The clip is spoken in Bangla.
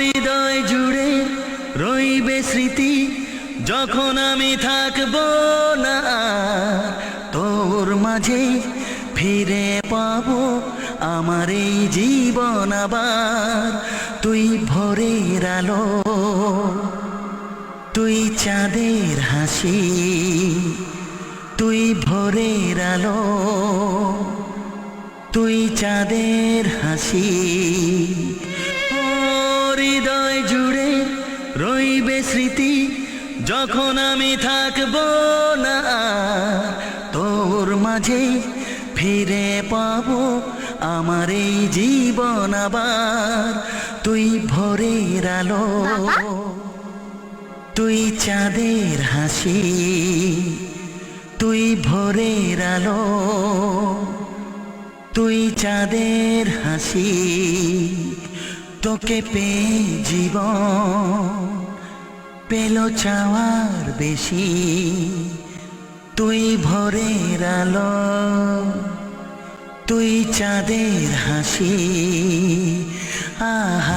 হৃদয় জুড়ে রইবে স্মৃতি, যখন আমি থাকব না, তোর মাঝে ফিরে পাবো আমার এই জীবন আবার। তুই ভোরের আলো, তুই চাঁদের হাসি, তুই ভোরের আলো, তুই চাঁদের হাসি হৃদয় জুড়ে রইবে স্মৃতি যখন আমি থাকব না তোর মাঝে ফিরে পাব আমার এই জীবন আবার। তুই ভোরের আলো তুই চাঁদের হাসি তুই ভোরের আলো তুই চাঁদের হাসি। তোকে পেয়ে জীবন পেল চাওয়ার বেশি। তুই ভোরের আলো তুই চাঁদের হাসি। আহা